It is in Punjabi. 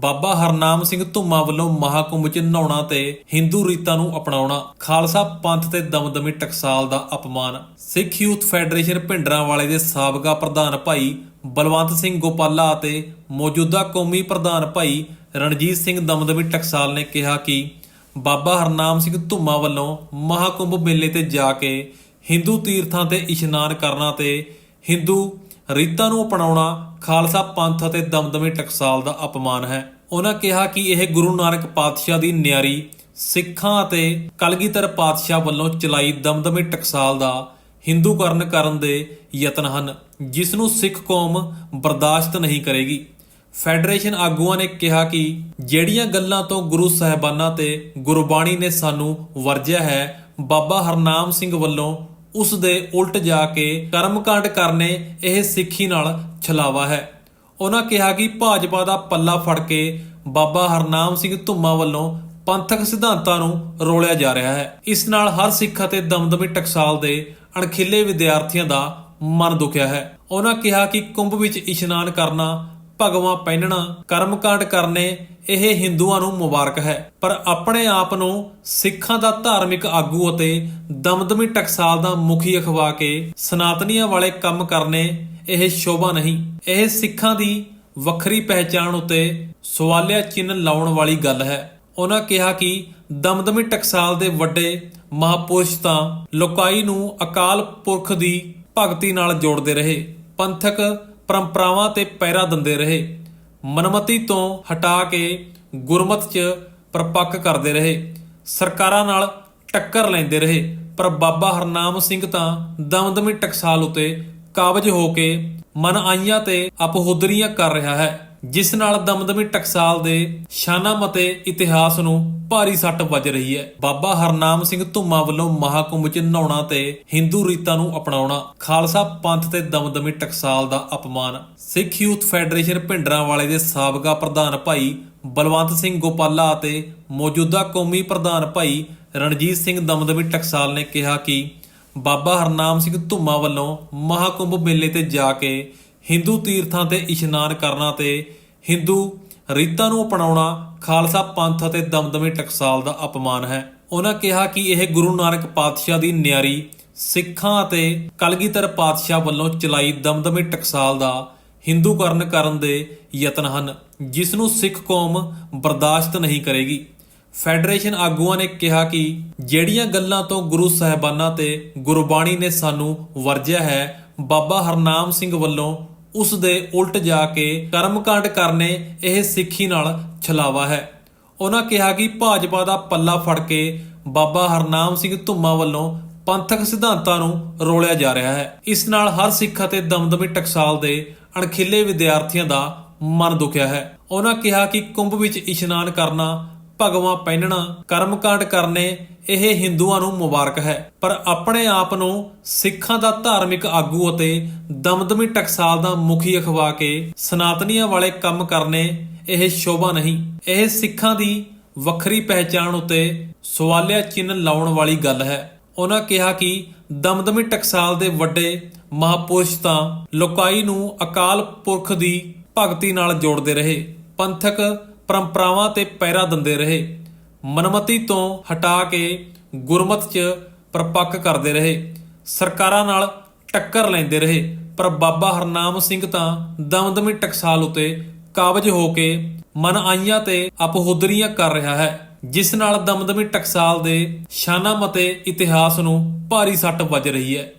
ਬਾਬਾ ਹਰਨਾਮ ਸਿੰਘ ਧੁੰਮਾ ਵੱਲੋਂ ਮਹਾਕੁੰਭ 'ਚ ਨਹਾਉਣਾ ਤੇ ਹਿੰਦੂ ਰੀਤਾਂ ਨੂੰ ਅਪਣਾਉਣਾ ਖਾਲਸਾ ਪੰਥ ਤੇ ਦਮਦਮੀ ਟਕਸਾਲ ਦਾ ਅਪਮਾਨ। ਸਿੱਖ ਯੂਥ ਫੈਡਰੇਸ਼ਨ ਭਿੰਡਰਾਂਵਾਲੇ ਦੇ ਸਾਬਕਾ ਪ੍ਰਧਾਨ ਭਾਈ ਬਲਵੰਤ ਸਿੰਘ ਗੋਪਾਲਾ ਅਤੇ ਮੌਜੂਦਾ ਕੌਮੀ ਪ੍ਰਧਾਨ ਭਾਈ ਰਣਜੀਤ ਸਿੰਘ ਦਮਦਮੀ ਟਕਸਾਲ ਨੇ ਕਿਹਾ ਕਿ ਬਾਬਾ ਹਰਨਾਮ ਸਿੰਘ ਧੁੰਮਾ ਵੱਲੋਂ ਮਹਾਕੁੰਭ ਮੇਲੇ ਤੇ ਜਾ ਕੇ ਹਿੰਦੂ ਤੀਰਥਾਂ ਤੇ ਇਸ਼ਨਾਨ ਕਰਨਾ ਤੇ ਹਿੰਦੂ ਰੀਤਾਂ ਨੂੰ ਅਪਣਾਉਣਾ ਖਾਲਸਾ ਪੰਥ ਅਤੇ ਦਮਦਮੇ ਟਕਸਾਲ ਦਾ ਅਪਮਾਨ ਹੈ। ਉਹਨਾਂ ਕਿਹਾ ਕਿ ਇਹ ਗੁਰੂ ਨਾਨਕ ਪਾਤਸ਼ਾਹ ਦੀ ਨਿਆਰੀ ਸਿੱਖਾਂ ਅਤੇ ਕਲਗੀਧਰ ਪਾਤਸ਼ਾਹ ਵੱਲੋਂ ਚਲਾਈ ਦਮਦਮੇ ਟਕਸਾਲ ਦਾ ਹਿੰਦੂਕਰਨ ਕਰਨ ਦੇ ਯਤਨ ਹਨ, ਜਿਸ ਨੂੰ ਸਿੱਖ ਕੌਮ ਬਰਦਾਸ਼ਤ ਨਹੀਂ ਕਰੇਗੀ। ਫੈਡਰੇਸ਼ਨ ਆਗੂਆਂ ਨੇ ਕਿਹਾ ਕਿ ਜਿਹੜੀਆਂ ਗੱਲਾਂ ਤੋਂ ਗੁਰੂ ਸਾਹਿਬਾਨਾਂ ਤੇ ਗੁਰਬਾਣੀ ਨੇ ਸਾਨੂੰ ਵਰਜਿਆ ਹੈ, ਬਾਬਾ ਹਰਨਾਮ ਸਿੰਘ ਵੱਲੋਂ ਉਸ ਦੇ ਉਲਟ ਜਾ ਕੇ ਕਰਮਕਾਂਡ ਕਰਨੇ ਇਹ ਸਿੱਖੀ ਨਾਲ ਛਲਾਵਾ ਹੈ। ਉਹਨਾਂ ਕਿਹਾ ਕਿ ਭਾਜਪਾ ਦਾ ਪੱਲਾ ਫੜ ਕੇ ਬਾਬਾ ਹਰਨਾਮ ਸਿੰਘ ਧੁੰਮਾ ਵੱਲੋਂ ਪੰਥਕ ਸਿਧਾਂਤਾਂ ਨੂੰ ਰੋਲਿਆ ਜਾ ਰਿਹਾ ਹੈ। ਇਸ ਨਾਲ ਹਰ ਸਿੱਖ ਅਤੇ ਦਮਦਮੀ ਟਕਸਾਲ ਦੇ ਅਣਖਿੱਲੇ ਵਿਦਿਆਰਥੀਆਂ ਦਾ ਮਨ ਦੁਖਿਆ ਹੈ। ਉਹਨਾਂ ਕਿਹਾ ਕਿ ਕੁੰਭ ਵਿੱਚ ਇਸ਼ਨਾਨ ਕਰਨਾ ਭਗਵਾਂ ਪਹਿਨਣਾ ਕਰਮਕਾਂਡ ਕਰਨੇ, ਇਹ ਹਿੰਦੂਆਂ ਨੂੰ ਮੁਬਾਰਕ ਹੈ। ਪਰ ਆਪਣੇ ਆਪ ਨੂੰ ਸਿੱਖਾਂ ਦਾ ਧਾਰਮਿਕ ਆਗੂ ਅਤੇ ਦਮਦਮੀ ਟਕਸਾਲ ਦਾ ਮੁਖੀ ਅਖਵਾ ਕੇ ਸਨਾਤਨੀਆਂ ਵਾਲੇ ਕੰਮ ਕਰਨੇ, ਇਹ ਸ਼ੋਭਾ ਨਹੀਂ। ਇਹ ਸਿੱਖਾਂ ਦੀ ਵੱਖਰੀ ਪਹਿਚਾਣ ਉਤੇ ਸਵਾਲਿਆ ਚਿੰਨ੍ਹ ਲਾਉਣ ਵਾਲੀ ਗੱਲ ਹੈ। ਉਹਨਾਂ ਕਿਹਾ ਕਿ ਦਮਦਮੀ ਟਕਸਾਲ ਦੇ ਵੱਡੇ ਮਹਾਪੁਰਸ਼ ਤਾਂ ਲੋਕਾਈ ਨੂੰ ਅਕਾਲ ਪੁਰਖ ਦੀ ਭਗਤੀ ਨਾਲ ਜੋੜਦੇ ਰਹੇ। ਪੰਥਕ ਪਰੰਪਰਾਵਾਂ ਤੇ ਪਹਿਰਾ ਦਿੰਦੇ ਰਹੇ। ਮਨਮਤੀ ਤੋਂ ਹਟਾ ਕੇ ਗੁਰਮਤ 'ਚ ਪਰਪੱਕ ਕਰਦੇ ਰਹੇ। ਸਰਕਾਰਾਂ ਨਾਲ ਟੱਕਰ ਲੈਂਦੇ ਰਹੇ। ਪਰ ਬਾਬਾ ਹਰਨਾਮ ਸਿੰਘ ਤਾਂ ਦਮਦਮੀ ਟਕਸਾਲ ਉਤੇ ਕਾਬਜ ਹੋ ਕੇ ਮਨ ਆਈਆਂ ਤੇ ਅਪਹੁਦਰੀਆਂ ਕਰ ਰਿਹਾ ਹੈ। ਜਿਸ ਨਾਲ ਦਮਦਮੀ ਟਕਸਾਲ ਦੇ ਸ਼ਾਨਾਮ ਅਤੇ ਇਤਿਹਾਸ ਨੂੰ ਭਾਰੀ ਸੱਟ ਵੱਜ ਰਹੀ ਹੈ। ਬਾਬਾ ਹਰਨਾਮ ਸਿੰਘ ਧੁੰਮਾ ਵੱਲੋਂ ਮਹਾਕੁੰਭ 'ਚ ਨਹਾਉਣਾ ਤੇ ਹਿੰਦੂ ਰੀਤਾਂ ਨੂੰ ਅਪਣਾਉਣਾ ਖਾਲਸਾ ਪੰਥ ਤੇ ਦਮਦਮੀ ਟਕਸਾਲ ਦਾ ਅਪਮਾਨ। ਸਿੱਖ ਯੂਥ ਫੈਡਰੇਸ਼ਨ ਭਿੰਡਰਾਂ ਵਾਲੇ ਦੇ ਸਾਬਕਾ ਪ੍ਰਧਾਨ ਭਾਈ ਬਲਵੰਤ ਸਿੰਘ ਗੋਪਾਲਾ ਅਤੇ ਮੌਜੂਦਾ ਕੌਮੀ ਪ੍ਰਧਾਨ ਭਾਈ ਰਣਜੀਤ ਸਿੰਘ ਦਮਦਮੀ ਟਕਸਾਲ ਨੇ ਕਿਹਾ ਕਿ ਬਾਬਾ ਹਰਨਾਮ ਸਿੰਘ ਧੁੰਮਾ ਵੱਲੋਂ ਮਹਾਕੁੰਭ ਮੇਲੇ ਤੇ ਜਾ ਕੇ ਹਿੰਦੂ ਤੀਰਥਾਂ ਤੇ ਇਸ਼ਨਾਨ ਕਰਨਾ ਤੇ ਹਿੰਦੂ ਰੀਤਾਂ ਨੂੰ ਅਪਣਾਉਣਾ ਖਾਲਸਾ ਪੰਥ ਅਤੇ ਦਮਦਮੇ ਟਕਸਾਲ ਦਾ ਅਪਮਾਨ ਹੈ। ਉਹਨਾਂ ਕਿਹਾ ਕਿ ਇਹ ਗੁਰੂ ਨਾਨਕ ਪਾਤਸ਼ਾਹ ਦੀ ਨਿਆਰੀ ਸਿੱਖਾਂ ਅਤੇ ਕਲਗੀਧਰ ਪਾਤਸ਼ਾਹ ਵੱਲੋਂ ਚਲਾਈ ਦਮਦਮੇ ਟਕਸਾਲ ਦਾ ਹਿੰਦੂਕਰਨ ਕਰਨ ਦੇ ਯਤਨ ਹਨ, ਜਿਸ ਨੂੰ ਸਿੱਖ ਕੌਮ ਬਰਦਾਸ਼ਤ ਨਹੀਂ ਕਰੇਗੀ। ਫੈਡਰੇਸ਼ਨ ਆਗੂਆਂ ਨੇ ਕਿਹਾ ਕਿ ਜਿਹੜੀਆਂ ਗੱਲਾਂ ਤੋਂ ਗੁਰੂ ਸਾਹਿਬਾਨਾਂ ਤੇ ਗੁਰਬਾਣੀ ਨੇ ਸਾਨੂੰ ਵਰਜਿਆ ਹੈ, ਬਾਬਾ ਹਰਨਾਮ ਸਿੰਘ ਵੱਲੋਂ ਉਸ ਦੇ ਉਲਟ ਜਾ ਕੇ ਕਰਮਕਾਂਡ ਕਰਨੇ ਇਹ ਸਿੱਖੀ ਨਾਲ ਛਲਾਵਾ ਹੈ। ਉਹਨਾਂ ਕਿਹਾ ਕਿ ਭਾਜਪਾ ਦਾ ਪੱਲਾ ਫੜ ਕੇ ਬਾਬਾ ਹਰਨਾਮ ਸਿੰਘ ਧੁੰਮਾ ਵੱਲੋਂ ਪੰਥਕ ਸਿਧਾਂਤਾਂ ਨੂੰ ਰੋਲਿਆ ਜਾ ਰਿਹਾ ਹੈ। ਇਸ ਨਾਲ ਹਰ ਸਿੱਖ ਅਤੇ ਦਮਦਮੀ ਟਕਸਾਲ ਦੇ ਅਣਖਿੱਲੇ ਵਿਦਿਆਰਥੀਆਂ ਦਾ ਮਨ ਦੁਖਿਆ ਹੈ। ਉਹਨਾਂ ਕਿਹਾ ਕਿ ਕੁੰਭ ਵਿੱਚ ਇਸ਼ਨਾਨ ਕਰਨਾ ਭਗਵਾਂ ਪਹਿਨਣਾ ਕਰਮਕਾਂਡ ਕਰਨੇ, ਇਹ ਹਿੰਦੂਆਂ ਨੂੰ ਮੁਬਾਰਕ ਹੈ। ਪਰ ਆਪਣੇ ਆਪ ਨੂੰ ਸਿੱਖਾਂ ਦਾ ਧਾਰਮਿਕ ਆਗੂ ਅਤੇ ਦਮਦਮੀ ਟਕਸਾਲ ਦਾ ਮੁਖੀ ਅਖਵਾ ਕੇ ਸਨਾਤਨੀਆਂ ਵਾਲੇ ਕੰਮ ਕਰਨੇ, ਇਹ ਸ਼ੋਭਾ ਨਹੀਂ। ਇਹ ਸਿੱਖਾਂ ਦੀ ਵੱਖਰੀ ਪਹਿਚਾਣ ਉਤੇ ਸਵਾਲਿਆ ਚਿੰਨ੍ਹ ਲਾਉਣ ਵਾਲੀ ਗੱਲ ਹੈ। ਉਹਨਾਂ ਕਿਹਾ ਕਿ ਦਮਦਮੀ ਟਕਸਾਲ ਦੇ ਵੱਡੇ ਮਹਾਪੁਰਸ਼ ਤਾਂ ਲੋਕਾਈ ਨੂੰ ਅਕਾਲ ਪੁਰਖ ਦੀ ਭਗਤੀ ਨਾਲ ਜੋੜਦੇ ਰਹੇ। ਪੰਥਕ ਪਰੰਪਰਾਵਾਂ ਤੇ ਪਹਿਰਾ ਦਿੰਦੇ ਰਹੇ। ਮਨਮਤੀ ਤੋਂ ਹਟਾ ਕੇ ਗੁਰਮਤ 'ਚ ਪਰਪੱਕ ਕਰਦੇ ਰਹੇ। ਸਰਕਾਰਾਂ ਨਾਲ ਟੱਕਰ ਲੈਂਦੇ ਰਹੇ। ਪਰ ਬਾਬਾ ਹਰਨਾਮ ਸਿੰਘ ਤਾਂ ਦਮਦਮੀ ਟਕਸਾਲ ਉਤੇ ਕਾਬਜ ਹੋ ਕੇ ਮਨ ਆਈਆਂ ਤੇ ਅਪਹੁਦਰੀਆਂ ਕਰ ਰਿਹਾ ਹੈ, ਜਿਸ ਨਾਲ ਦਮਦਮੀ ਟਕਸਾਲ ਦੇ ਸ਼ਾਨਾਮ ਅਤੇ ਇਤਿਹਾਸ ਨੂੰ ਭਾਰੀ ਸੱਟ ਵੱਜ ਰਹੀ ਹੈ।